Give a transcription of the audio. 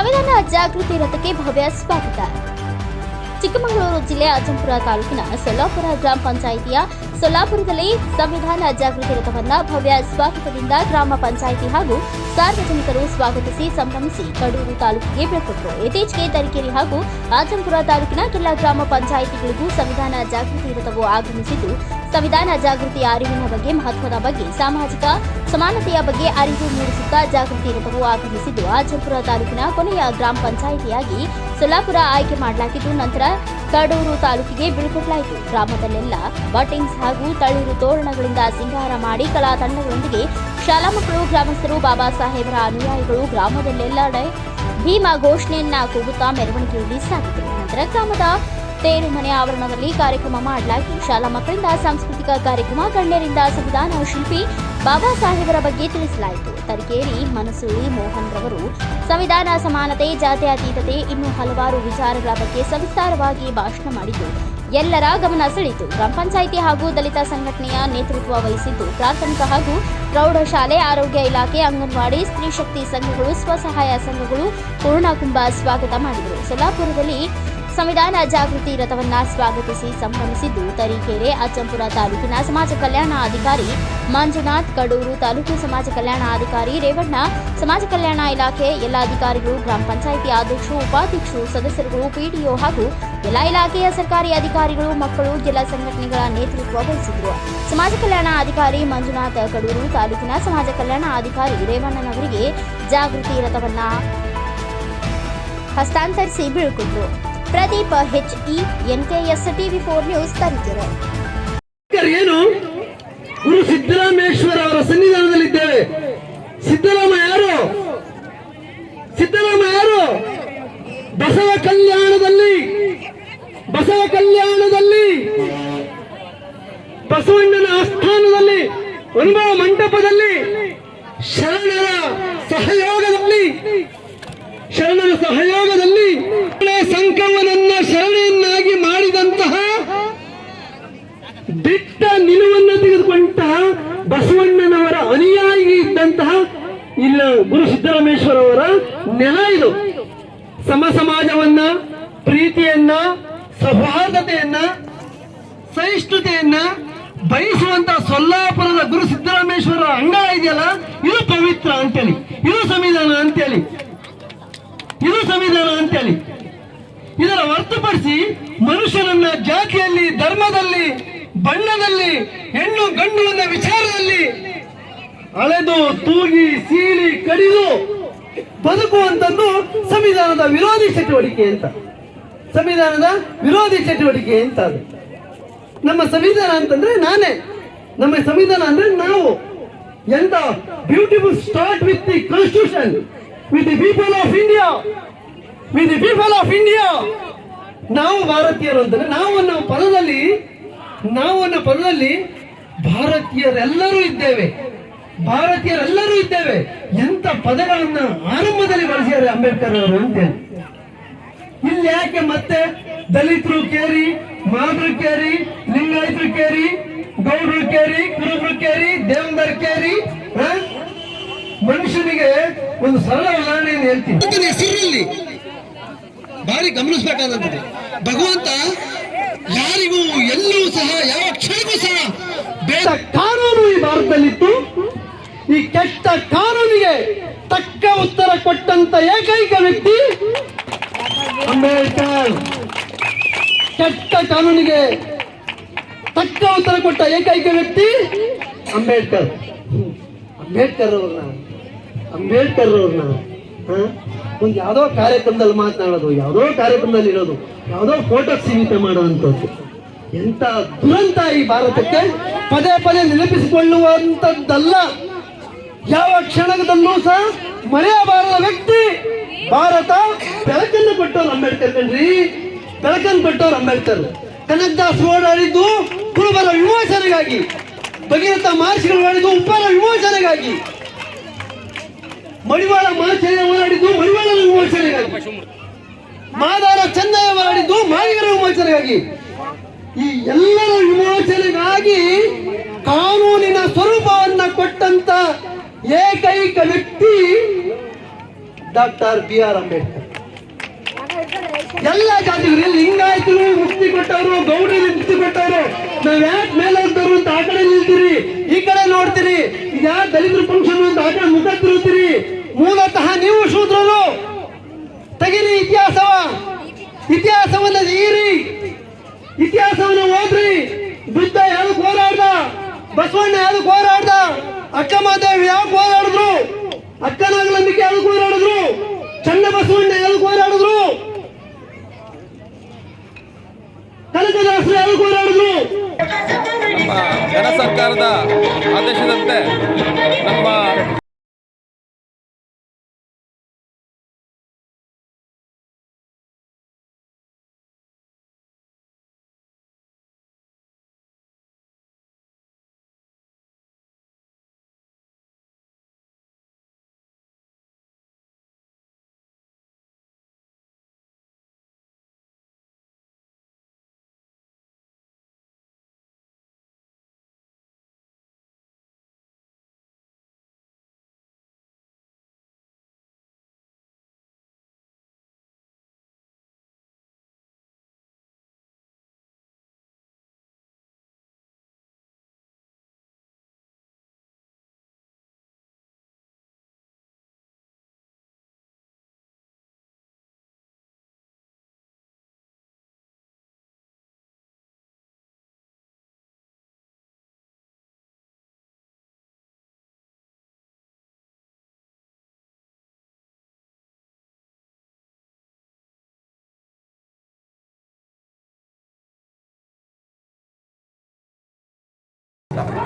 ಸಂವಿಧಾನ ಜಾಗೃತಿ ರಥಕ್ಕೆ ಭವ್ಯ ಸ್ವಾಗತ. ಚಿಕ್ಕಮಗಳೂರು ಜಿಲ್ಲೆ ಅಜ್ಜಂಪುರ ತಾಲೂಕಿನ ಸೊಲ್ಲಾಪುರ ಗ್ರಾಮ ಪಂಚಾಯಿತಿಯ ಸೊಲ್ಲಾಪುರದಲ್ಲಿ ಸಂವಿಧಾನ ಜಾಗೃತಿ ರಥವನ್ನು ಭವ್ಯ ಸ್ವಾಗತದಿಂದ ಗ್ರಾಮ ಪಂಚಾಯಿತಿ ಹಾಗೂ ಸಾರ್ವಜನಿಕರು ಸ್ವಾಗತಿಸಿ ಸಂಭ್ರಮಿಸಿ ಕಡೂರು ತಾಲೂಕಿಗೆ ಬೆಳಕೊಟ್ಟರು ಇತ್ತೀಚೆಗೆ ತರೀಕೆರೆ ಹಾಗೂ ಅಜ್ಜಂಪುರ ತಾಲೂಕಿನ ಕೆಲ ಗ್ರಾಮ ಪಂಚಾಯಿತಿಗಳಿಗೂ ಸಂವಿಧಾನ ಜಾಗೃತಿ ರಥವು ಆಗಮಿಸಿದ್ದು ಸಂವಿಧಾನ ಜಾಗೃತಿಯ ಅರಿವಿನ ಬಗ್ಗೆ, ಮಹತ್ವದ ಬಗ್ಗೆ, ಸಾಮಾಜಿಕ ಸಮಾನತೆಯ ಬಗ್ಗೆ ಅರಿವು ಮೂಡಿಸುತ್ತಾ ಜಾಗೃತಿ ರಥವು ಆಗಮಿಸಿದ್ದು, ಆಜಂಪುರ ತಾಲೂಕಿನ ಕೊನೆಯ ಗ್ರಾಮ ಪಂಚಾಯಿತಿಯಾಗಿ ಸೊಲ್ಲಾಪುರ ಆಯ್ಕೆ ಮಾಡಲಾಗಿದ್ದು, ನಂತರ ಕಡೂರು ತಾಲೂಕಿಗೆ ಬೀಳ್ಕೊಡಲಾಯಿತು ಗ್ರಾಮದಲ್ಲೆಲ್ಲ ಬಟಿಂಗ್ಸ್ ಹಾಗೂ ತಳಿರು ತೋರಣಗಳಿಂದ ಸಿಂಗಾರ ಮಾಡಿ ಕಲಾ ತಂಡಗಳೊಂದಿಗೆ ಶಾಲಾ ಮಕ್ಕಳು, ಗ್ರಾಮಸ್ಥರು, ಬಾಬಾ ಸಾಹೇಬರ ಅನುಯಾಯಿಗಳು ಗ್ರಾಮದಲ್ಲೆಲ್ಲಡೆ ಭೀಮಾ ಘೋಷಣೆಯನ್ನ ಕೂಗುತ್ತಾ ಮೆರವಣಿಗೆಯಲ್ಲಿ ಸಾಗಿದರು. ನಂತರ ಗ್ರಾಮದ ತೇರು ಮನೆ ಆವರಣದಲ್ಲಿ ಕಾರ್ಯಕ್ರಮ ಮಾಡಲಾಗಿ ಶಾಲಾ ಮಕ್ಕಳಿಂದ ಸಾಂಸ್ಕೃತಿಕ ಕಾರ್ಯಕ್ರಮ, ಗಣ್ಯರಿಂದ ಸಂವಿಧಾನ ಶಿಲ್ಪಿ ಬಾಬಾ ಸಾಹೇಬರ ಬಗ್ಗೆ ತಿಳಿಸಲಾಯಿತು. ತರೀಕೇರಿ ಮನಸೂಳಿ ಮೋಹನ್ ರವರು, ಸಂವಿಧಾನ ಸಮಾನತೆ ಜಾತ್ಯತೀತತೆ ಇನ್ನೂ ಹಲವಾರು ವಿಚಾರಗಳ ಬಗ್ಗೆ ಸವಿಸ್ತಾರವಾಗಿ ಭಾಷಣ ಮಾಡಿದ್ದು, ಎಲ್ಲರ ಗಮನ ಸೆಳೆಯಿತು. ಗ್ರಾಮ ಪಂಚಾಯಿತಿ ಹಾಗೂ ದಲಿತ ಸಂಘಟನೆಯ ನೇತೃತ್ವ ವಹಿಸಿದ್ದು, ಪ್ರಾಥಮಿಕ ಹಾಗೂ ಪ್ರೌಢಶಾಲೆ, ಆರೋಗ್ಯ ಇಲಾಖೆ, ಅಂಗನವಾಡಿ, ಸ್ತ್ರೀ ಶಕ್ತಿ ಸಂಘಗಳು, ಸ್ವಸಹಾಯ ಸಂಘಗಳು, ಪೂರ್ಣಕುಂಭ ಸ್ವಾಗತ ಮಾಡಿದರು. ಸೊಲ್ಲಾಪುರದಲ್ಲಿ ಸಂವಿಧಾನ ಜಾಗೃತಿ ರಥವನ್ನ ಸ್ವಾಗತಿಸಿ ಸಂಭ್ರಮಿಸಿದ್ದು ತರೀಕೆರೆ, ಅಜ್ಜಂಪುರ ತಾಲೂಕಿನ ಸಮಾಜ ಕಲ್ಯಾಣ ಅಧಿಕಾರಿ ಮಂಜುನಾಥ್, ಕಡೂರು ತಾಲೂಕು ಸಮಾಜ ಕಲ್ಯಾಣ ಅಧಿಕಾರಿ ರೇವಣ್ಣ, ಸಮಾಜ ಕಲ್ಯಾಣ ಇಲಾಖೆ ಎಲ್ಲ ಅಧಿಕಾರಿಗಳು ಗ್ರಾಮ ಪಂಚಾಯಿತಿ ಅಧ್ಯಕ್ಷರು, ಉಪಾಧ್ಯಕ್ಷರು, ಸದಸ್ಯರುಗಳು, ಪಿಡಿಒ ಹಾಗೂ ಎಲ್ಲ ಇಲಾಖೆಯ ಸರ್ಕಾರಿ ಅಧಿಕಾರಿಗಳು, ಮಕ್ಕಳು, ಜಿಲ್ಲಾ ಸಂಘಟನೆಗಳ ನೇತೃತ್ವ ವಹಿಸಿದರು ಸಮಾಜ ಕಲ್ಯಾಣ ಅಧಿಕಾರಿ ಮಂಜುನಾಥ್, ಕಡೂರು ತಾಲೂಕಿನ ಸಮಾಜ ಕಲ್ಯಾಣ ಅಧಿಕಾರಿ ರೇವಣ್ಣನವರಿಗೆ ಜಾಗೃತಿ ರಥವನ್ನ ಹಸ್ತಾಂತರಿಸಿ ಬೀಳ್ಕೊಟ್ರು. Pradeep E NKS TV four news Tarikere. ಏನು? ಗುರು ಸಿದ್ದರಾಮೇಶ್ವರ ಅವರ ಸನ್ನಿಧಾನದಲ್ಲಿದ್ದೇವೆ. ಸಿದ್ದರಾಮ ಯಾರು? ಸಿದ್ದರಾಮ ಯಾರು? ಬಸವ ಕಲ್ಯಾಣದಲ್ಲಿ. ಬಸವ ಕಲ್ಯಾಣದಲ್ಲಿ. ಬಸವಣ್ಣನ ಆಸ್ಥಾನದಲ್ಲಿ ಅನುಭವ ಮಂಟಪದಲ್ಲಿ, ಶರಣರ ಸಹಯೋಗದಲ್ಲಿ ಶರಣರ ಸಹಯೋಗದಲ್ಲಿ ಸಂಕವನನ್ನ ಶರಣೆಯನ್ನಾಗಿ ಮಾಡಿದಂತಹ ದಿಟ್ಟ ನಿಲುವನ್ನು ತೆಗೆದುಕೊಂಡಂತಹ ಬಸವಣ್ಣನವರ ಅನುಯಾಯಿ ಇದ್ದಂತಹ ಇಲ್ಲ ಗುರು ಸಿದ್ದರಾಮೇಶ್ವರ ಅವರ ನೆಲ ಇದು. ಸಮ ಸಮಾಜವನ್ನ, ಪ್ರೀತಿಯನ್ನ, ಸೌಹಾರ್ದತೆಯನ್ನ, ಸಹಿಷ್ಣುತೆಯನ್ನ ಬಯಸುವಂತ ಸೊಲ್ಲಾಪುರದ ಗುರು ಸಿದ್ದರಾಮೇಶ್ವರ ಅಂಗಳ ಇದೆಯಲ್ಲ, ಇದು ಪವಿತ್ರ ಅಂತೇಳಿ, ಇದು ಸಂವಿಧಾನ ಅಂತೇಳಿ. ಇದು ಸಂವಿಧಾನ ಅಂತೇಳಿ. ಇದರ ಹೊರತುಪಡಿಸಿ ಮನುಷ್ಯನನ್ನ ಜಾತಿಯಲ್ಲಿ, ಧರ್ಮದಲ್ಲಿ, ಬಣ್ಣದಲ್ಲಿ, ಹೆಣ್ಣು ಗಂಡು ಅನ್ನೋ ವಿಚಾರದಲ್ಲಿ ಅಳೆದು ತೂಗಿ, ಸೀಳಿ, ಕಡಿದು ಬದುಕುವಂತದ್ದು ಸಂವಿಧಾನದ ವಿರೋಧಿ ಚಟುವಟಿಕೆ ಅಂತ. ಸಂವಿಧಾನದ ವಿರೋಧಿ ಚಟುವಟಿಕೆ ಅಂತ ಅದು. ನಮ್ಮ ಸಂವಿಧಾನ ಅಂತಂದ್ರೆ ನಾನೇ. ನಮ್ಮ ಸಂವಿಧಾನ ಅಂದ್ರೆ ನಾವು. ಎಂತ beautiful start with the constitution with the people of India with the people of India ನಾವು ಭಾರತೀಯರು ಅಂತಂದ್ರೆ ನಾವು ಅನ್ನೋ ಪದದಲ್ಲಿ, ನಾವು ಅನ್ನೋ ಪದದಲ್ಲಿ ಭಾರತೀಯರೆಲ್ಲರೂ ಇದ್ದೇವೆ. ಭಾರತೀಯರೆಲ್ಲರೂ ಇದ್ದೇವೆ. ಎಂತ ಪದಗಳನ್ನ ಆರಂಭದಲ್ಲಿ ಬಳಸಿದ್ದಾರೆ ಅಂಬೇಡ್ಕರ್ ಅವರು ಅಂತೇಳಿ ಇಲ್ಲಿ ಯಾಕೆ ಮತ್ತೆ ದಲಿತರು ಕೇರಿ ಮಾದ್ರು ಕೇರಿ, ಲಿಂಗಾಯತರು ಕೇರಿ, ಗೌಡ್ರು ಕೇರಿ ಕುರುಬರು ಕೇರಿ ದೇವಂದರ್ ಕೇರಿ ಹ? ಮನುಷ್ಯನಿಗೆ ಒಂದು ಸರಳ ಉದಾಹರಣೆಯನ್ನು ಹೇಳ್ತೀನಿ. ಹೆಸರಲ್ಲಿ ಬಾರಿ ಗಮನಿಸಬೇಕಾದಂಥದ್ದು. ಭಗವಂತ ಯಾರಿಗೂ ಎಲ್ಲೂ ಸಹ ಯಾವ ಕ್ಷಣಕ್ಕೂ ಸಹ ಬೇಡ. ಕಾನೂನು ಈ ಭಾರತದಲ್ಲಿತ್ತು. ಈ ಕೆಟ್ಟ ಕಾನೂನಿಗೆ ತಕ್ಕ ಉತ್ತರ ಕೊಟ್ಟಂತ ಏಕೈಕ ವ್ಯಕ್ತಿ ಅಂಬೇಡ್ಕರ್. ಕೆಟ್ಟ ಕಾನೂನಿಗೆ ತಕ್ಕ ಉತ್ತರ ಕೊಟ್ಟ ಏಕೈಕ ವ್ಯಕ್ತಿ ಅಂಬೇಡ್ಕರ್. ಅಂಬೇಡ್ಕರ್ ಅವ್ರನ್ನ ಅಂಬೇಡ್ಕರ್ ಅವ್ರನ್ನ ಒಂದು ಯಾವುದೋ ಕಾರ್ಯಕ್ರಮದಲ್ಲಿ ಮಾತನಾಡೋದು, ಯಾವುದೋ ಕಾರ್ಯಕ್ರಮದಲ್ಲಿ ಇರೋದು, ಯಾವುದೋ ಫೋಟೋ ಸೀಮಿತ ಮಾಡುವಂಥದ್ದು. ಎಂತ ದುರಂತ ಈ ಭಾರತಕ್ಕೆ ಪದೇ ಪದೇ ನೆನಪಿಸಿಕೊಳ್ಳುವಂಥದ್ದಲ್ಲ. ಯಾವ ಕ್ಷಣದಲ್ಲೂ ಸಹ ಮರೆಯಬಾರದ ವ್ಯಕ್ತಿ ಭಾರತ. ಬೆಳಕನ್ನು ಕೊಟ್ಟವ್ರು ಅಂಬೇಡ್ಕರ್ ಕಣ್ರಿ. ಬೆಳಕನ್ನು ಕೊಟ್ಟವ್ರು ಅಂಬೇಡ್ಕರ್. ಕನಕದಾಸ್ ಓಡಾಡಿದ್ದು ಕುರುಬರ ವಿಮೋಚನೆಗಾಗಿ, ಭಗೀರಥ ಮಹರ್ಷಿಗಳು ಮಾಡಿದ್ದು ಉಪ್ಪರ ವಿಮೋಚನೆಗಾಗಿ. ಮಡಿವಾಳ ಮಹಾಚರ್ಯ ಮಾಡಿದ್ದು ಮಡಿವಾಳ ವಿಮೋಚನೆಗಾಗಿ ಮಾದಾರ ಚಂದ ಮಾಡಿದ್ದು ಮಾಯಿಗರ ವಿಮೋಚನೆಗಾಗಿ ಈ ಎಲ್ಲರ ವಿಮೋಚನೆಗಾಗಿ ಕಾನೂನಿನ ಸ್ವರೂಪವನ್ನ ಕೊಟ್ಟಂತ ಏಕೈಕ ವ್ಯಕ್ತಿ ಡಾಕ್ಟರ್ ಬಿ ಆರ್ ಅಂಬೇಡ್ಕರ್. ಎಲ್ಲ ಜಾತಿಗಳು ಲಿಂಗಾಯತರು ಮುಕ್ತಿ ಕೊಟ್ಟವರು, ಗೌಡರು ಮುಕ್ತಿ ಕೊಟ್ಟವರು, ನಾವ್ ಯಾಕೆ ಮೇಲೆ ಅಂತ ಆ ಕಡೆ ನಿಲ್ತೀರಿ ಈ ಕಡೆ ನೋಡ್ತೀರಿ ಈಗ ದಲಿತರು ಫಂಕ್ಷನ್ ಅಂತ ಆ ಕಡೆ ಮುಖ ತಿರುಗ್ತೀರಿ ಮೂಲತಃ ನೀವು ಶೂದ್ರರು. ತೆಗಿರಿ ಇತಿಹಾಸವ. ಇತಿಹಾಸವನ್ನ ಈರಿ. ಇತಿಹಾಸವನ್ನು ಓದ್ರಿ. ಬುದ್ಧ ಯಾವ್ದಕ್ ಹೋರಾಡ್ದ? ಬಸವಣ್ಣ ಯಾವ್ದಕ್ ಹೋರಾಡ್ದ? ಅಕ್ಕ ಮಾದೇವಿ ಯಾವ್ದು ಹೋರಾಡಿದ್ರು? ಅಕ್ಕನಾಗಲಂಬಿಕೆ ಯಾವ್ದಕ್ ಹೋರಾಡಿದ್ರು? ಚನ್ನ ಬಸವಣ್ಣ ಯಾವ್ದಕ್ ಹೋರಾಡಿದ್ರು? ಕನಕದಾಸರು ಹೋರಾಡಿದ್ರು? ಜನ ಸರ್ಕಾರದ ಆದೇಶದಂತೆ ನಮ್ಮ da primeira